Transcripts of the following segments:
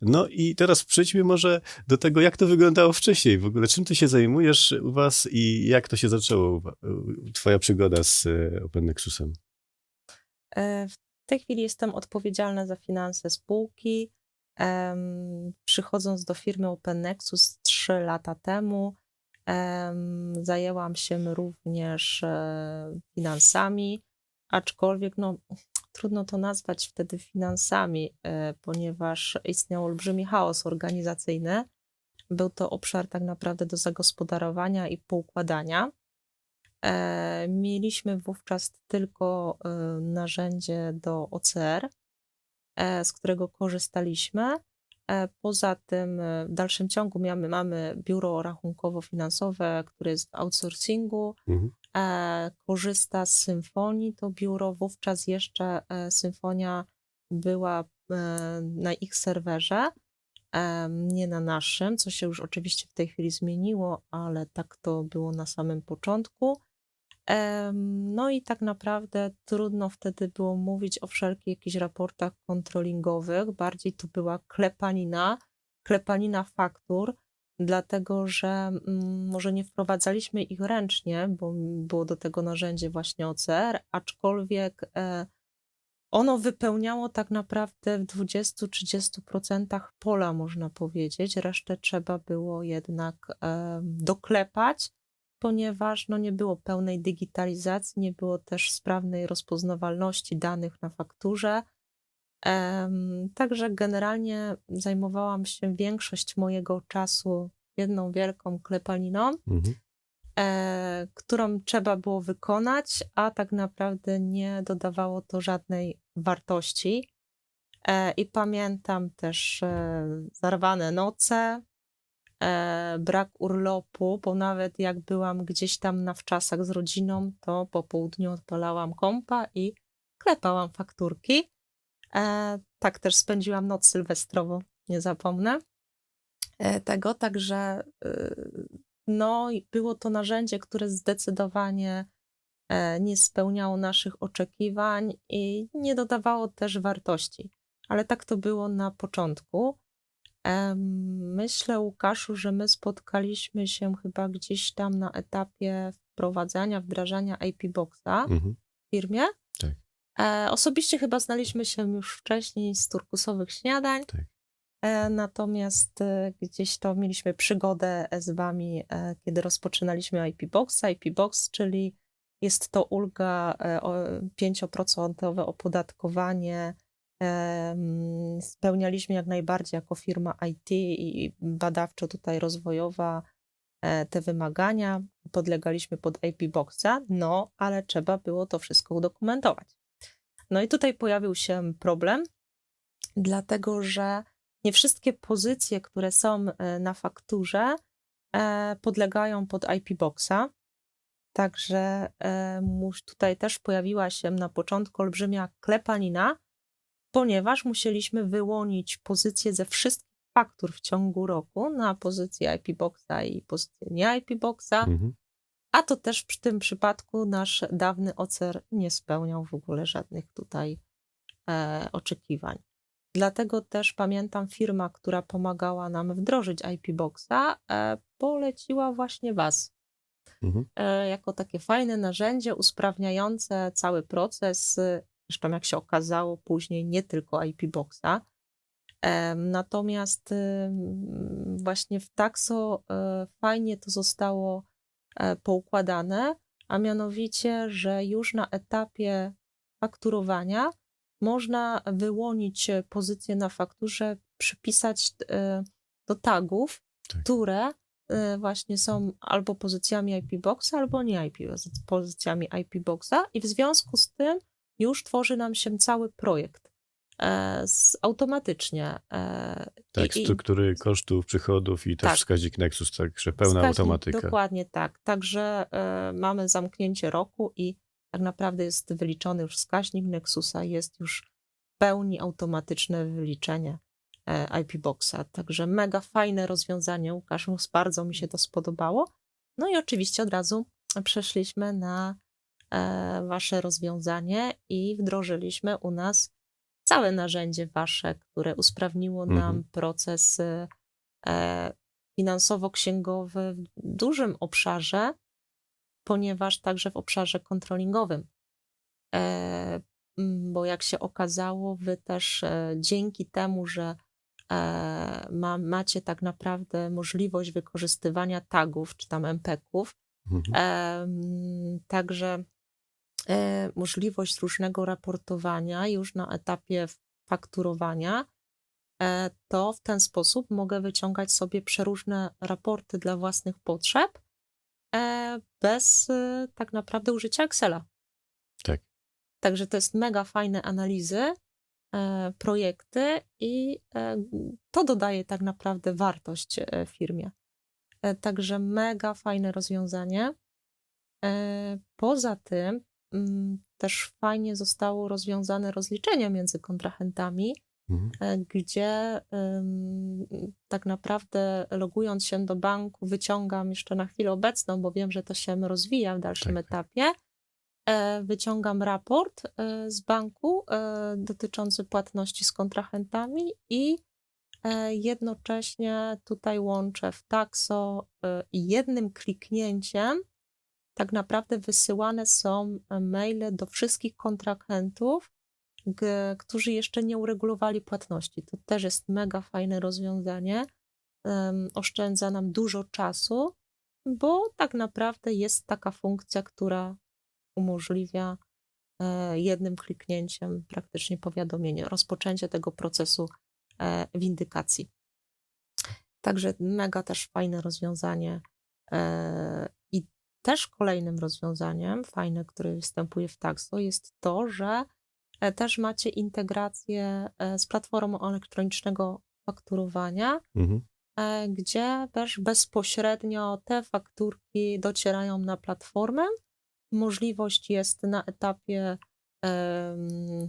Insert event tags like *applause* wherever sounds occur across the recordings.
No i teraz przejdźmy może do tego, jak to wyglądało wcześniej. W ogóle czym ty się zajmujesz u was i jak to się zaczęło, twoja przygoda z e, Open Nexusem? E, w tej chwili jestem odpowiedzialna za finanse spółki. Przychodząc do firmy Open Nexus 3 lata temu, zajęłam się również e, finansami, aczkolwiek no, trudno to nazwać wtedy finansami, e, ponieważ istniał olbrzymi chaos organizacyjny. Był to obszar tak naprawdę do zagospodarowania i poukładania. E, mieliśmy wówczas tylko e, narzędzie do OCR, z którego korzystaliśmy. Poza tym w dalszym ciągu mamy, mamy biuro rachunkowo-finansowe, które jest w outsourcingu. Mhm korzysta z symfonii, to biuro. Wówczas jeszcze e, symfonia była e, na ich serwerze, e, nie na naszym, co się już oczywiście w tej chwili zmieniło, ale tak to było na samym początku. E, no i tak naprawdę trudno wtedy było mówić o wszelkich jakichś raportach kontrolingowych, bardziej to była klepanina, klepanina faktur, dlatego że mm, może nie wprowadzaliśmy ich ręcznie, bo było do tego narzędzie właśnie OCR, aczkolwiek e, ono wypełniało tak naprawdę w 20-30% pola, można powiedzieć. Resztę trzeba było jednak e, doklepać, ponieważ no, nie było pełnej digitalizacji, nie było też sprawnej rozpoznawalności danych na fakturze. Także generalnie zajmowałam się większość mojego czasu jedną wielką klepaniną, mhm. E, którą trzeba było wykonać, a tak naprawdę nie dodawało to żadnej wartości. E, I pamiętam też e, zarwane noce, brak urlopu, bo nawet jak byłam gdzieś tam na wczasach z rodziną, to po południu odpalałam kompa i klepałam fakturki. E, tak też spędziłam noc sylwestrową, nie zapomnę e, tego, także y, no, było to narzędzie, które zdecydowanie e, nie spełniało naszych oczekiwań i nie dodawało też wartości. Ale tak to było na początku. Myślę, Łukaszu, że my spotkaliśmy się chyba gdzieś tam na etapie wprowadzania, wdrażania IP Boxa mhm. w firmie. E, osobiście chyba znaliśmy się już wcześniej z turkusowych śniadań. Tak. E, natomiast e, gdzieś to mieliśmy przygodę z wami, kiedy rozpoczynaliśmy IP Boxa. IP Box, czyli jest to ulga 5% opodatkowanie. Spełnialiśmy jak najbardziej jako firma IT i badawczo tutaj rozwojowa te wymagania. Podlegaliśmy pod IP Boxa, no ale trzeba było to wszystko udokumentować. No i tutaj pojawił się problem, dlatego że nie wszystkie pozycje, które są e, na fakturze, e, podlegają pod IP Boxa. Także e, tutaj też pojawiła się na początku olbrzymia klepanina, ponieważ musieliśmy wyłonić pozycje ze wszystkich faktur w ciągu roku na pozycję IP Boxa i pozycję nie IP Boxa. Mhm. A to też w tym przypadku nasz dawny OCR nie spełniał w ogóle żadnych tutaj e, oczekiwań. Dlatego też pamiętam firma, która pomagała nam wdrożyć IP Boxa, e, poleciła właśnie Was. Mhm. E, jako takie fajne narzędzie usprawniające cały proces, zresztą jak się okazało później nie tylko IP Boxa. E, natomiast właśnie w Taxo e, fajnie to zostało poukładane, a mianowicie, że już na etapie fakturowania można wyłonić pozycję na fakturze, przypisać e, do tagów, tak. które e, właśnie są albo pozycjami IP Boxa, albo nie IP, pozycjami IP Boxa i w związku z tym już tworzy nam się cały projekt. E, automatycznie. E, tak, I, struktury kosztów, przychodów i też tak, wskaźnik Nexus, także pełna wskaźnik, automatyka. Dokładnie tak. Także e, mamy zamknięcie roku i tak naprawdę jest wyliczony już wskaźnik Nexusa, jest już w pełni automatyczne wyliczenie IP Boxa. Także mega fajne rozwiązanie, Łukasz, bardzo mi się to spodobało. No i oczywiście od razu przeszliśmy na wasze rozwiązanie i wdrożyliśmy u nas całe narzędzie wasze, które usprawniło Mhm. nam proces y, e, finansowo-księgowy w dużym obszarze, ponieważ także w obszarze kontrolingowym. E, Bo jak się okazało, wy też e, dzięki temu, że ma, macie tak naprawdę możliwość wykorzystywania tagów czy tam MPK-ów, Mhm. Także możliwość różnego raportowania już na etapie fakturowania, e, to w ten sposób mogę wyciągać sobie przeróżne raporty dla własnych potrzeb e, bez e, tak naprawdę użycia Excela. Tak. Także to jest mega fajne analizy, e, projekty i e, to dodaje tak naprawdę wartość e, firmie. E, Także mega fajne rozwiązanie. E, Poza tym też fajnie zostało rozwiązane rozliczenie między kontrahentami, Mhm. e, gdzie tak naprawdę logując się do banku, wyciągam jeszcze na chwilę obecną, bo wiem, że to się rozwija w dalszym Tak, tak. etapie. e, Wyciągam raport e, z banku dotyczący płatności z kontrahentami i jednocześnie tutaj łączę w i jednym kliknięciem tak naprawdę wysyłane są e, maile do wszystkich kontrahentów, którzy jeszcze nie uregulowali płatności. To też jest mega fajne rozwiązanie. em, Oszczędza nam dużo czasu, bo tak naprawdę jest taka funkcja, która umożliwia e, jednym kliknięciem praktycznie powiadomienie, rozpoczęcie tego procesu e, windykacji. Także mega też fajne rozwiązanie. E, też kolejnym rozwiązaniem, fajne, które występuje w Taxo, jest to, że e, też macie integrację e, z platformą elektronicznego fakturowania, Mhm. e, gdzie też bezpośrednio te fakturki docierają na platformę. Możliwość jest na etapie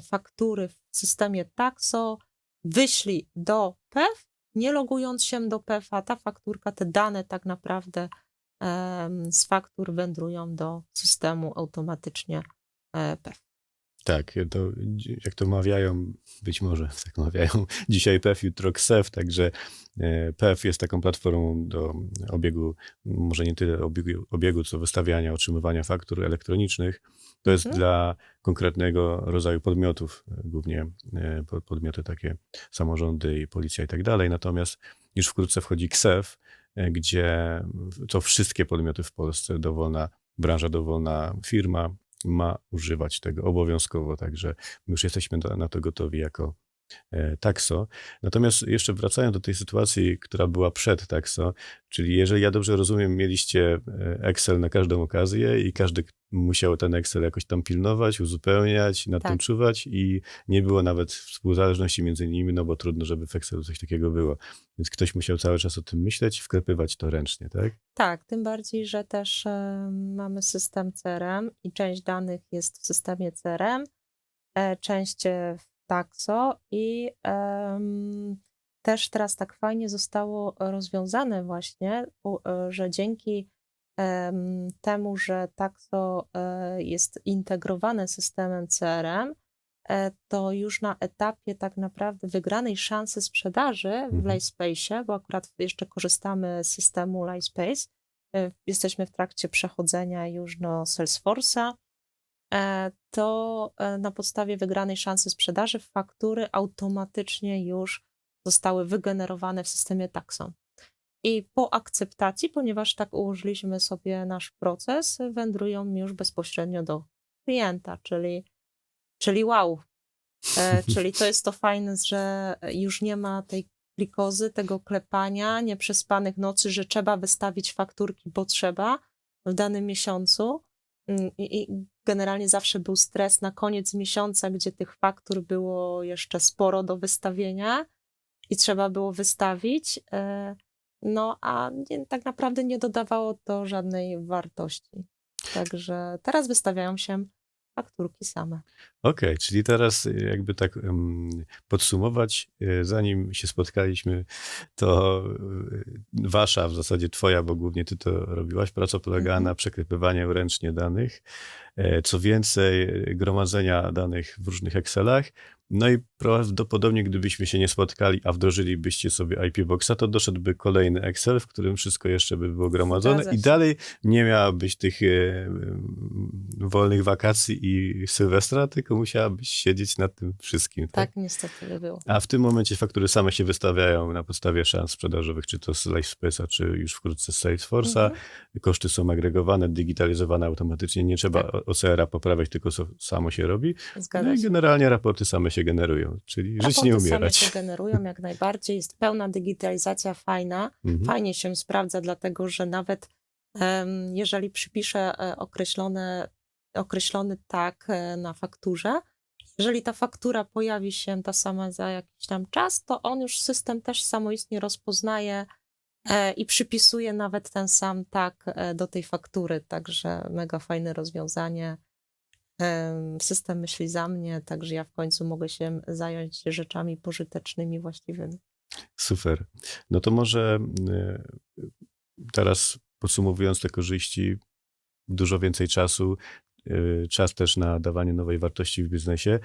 faktury w systemie Taxo, wyślij do PEF, nie logując się do PEF, a ta fakturka, te dane tak naprawdę z faktur wędrują do systemu automatycznie e, PEF. Tak, to, jak to mawiają, być może *laughs* tak mawiają, dzisiaj PEF, jutro KSEF, także e, PEF jest taką platformą do obiegu, może nie tyle obiegu, obiegu co wystawiania, otrzymywania faktur elektronicznych. To jest Mhm. dla konkretnego rodzaju podmiotów, głównie e, po- podmioty takie samorządy i policja i tak dalej. Natomiast już wkrótce wchodzi KSEF, gdzie to wszystkie podmioty w Polsce, dowolna branża, dowolna firma ma używać tego obowiązkowo, także my już jesteśmy na to gotowi jako e, Taxo. Natomiast jeszcze wracając do tej sytuacji, która była przed Taxo, czyli jeżeli ja dobrze rozumiem, mieliście e, Excel na każdą okazję i każdy musiał ten Excel jakoś tam pilnować, uzupełniać, nad tym Tak. czuwać i nie było nawet współzależności między nimi, no bo trudno, żeby w Excelu coś takiego było. Więc ktoś musiał cały czas o tym myśleć, wklepywać to ręcznie, tak? Tak, tym bardziej, że też e, mamy system CRM i część danych jest w systemie CRM, część w Taxo i też teraz tak fajnie zostało rozwiązane właśnie, e, że dzięki em, temu, że Taxo e, jest integrowane systemem CRM, e, to już na etapie tak naprawdę wygranej szansy sprzedaży w Mhm. Lightspace, bo akurat jeszcze korzystamy z systemu Lightspace, e, jesteśmy w trakcie przechodzenia już do Salesforce'a, to e, na podstawie wygranej szansy sprzedaży faktury automatycznie już zostały wygenerowane w systemie Taxon. I po akceptacji, ponieważ tak ułożyliśmy sobie nasz proces, wędrują już bezpośrednio do klienta, czyli, czyli wow. E, *laughs* czyli to jest to fajne, że już nie ma tej klikozy, tego klepania, nieprzespanych nocy, że trzeba wystawić fakturki, bo trzeba w danym miesiącu. Mm, I, generalnie zawsze był stres na koniec miesiąca, gdzie tych faktur było jeszcze sporo do wystawienia i trzeba było wystawić. e, No, a nie, tak naprawdę nie dodawało to żadnej wartości. Także teraz wystawiają się fakturki same. Okej, czyli teraz y, jakby tak podsumować, y, zanim się spotkaliśmy, to y, wasza, w zasadzie twoja, bo głównie ty to robiłaś, praca polegała Mhm. na przekrypywaniu ręcznie danych. E, Co więcej, gromadzenia danych w różnych Excelach No i prawdopodobnie, gdybyśmy się nie spotkali, a wdrożylibyście sobie IP Boxa, to doszedłby kolejny Excel, w którym wszystko jeszcze by było gromadzone Zgadza i się. dalej nie miałabyś tych e, mm, wolnych wakacji i Sylwestra, tylko musiałabyś siedzieć nad tym wszystkim. Tak? Tak niestety by było. A w tym momencie faktury same się wystawiają na podstawie szans sprzedażowych, czy to z LifeSpace'a, czy już wkrótce z Salesforce'a. Mhm. Koszty są agregowane, digitalizowane automatycznie, nie trzeba Tak. OCR-a poprawiać, tylko so, samo się robi. No Zgadza i się. generalnie raporty same się generują, czyli żyć nie same umierać. się generują jak najbardziej. Jest pełna digitalizacja fajna. Mhm. Fajnie się sprawdza, dlatego że nawet em, jeżeli przypiszę e, określone, określony tag e, na fakturze, jeżeli ta faktura pojawi się ta sama za jakiś tam czas, to on już system też samoistnie rozpoznaje e, i przypisuje nawet ten sam tag e, do tej faktury. Także mega fajne rozwiązanie. Em, System myśli za mnie, także ja w końcu mogę się zająć rzeczami pożytecznymi, właściwymi. Super. No to może y, teraz podsumowując te korzyści, dużo więcej czasu, y, czas też na dawanie nowej wartości w biznesie.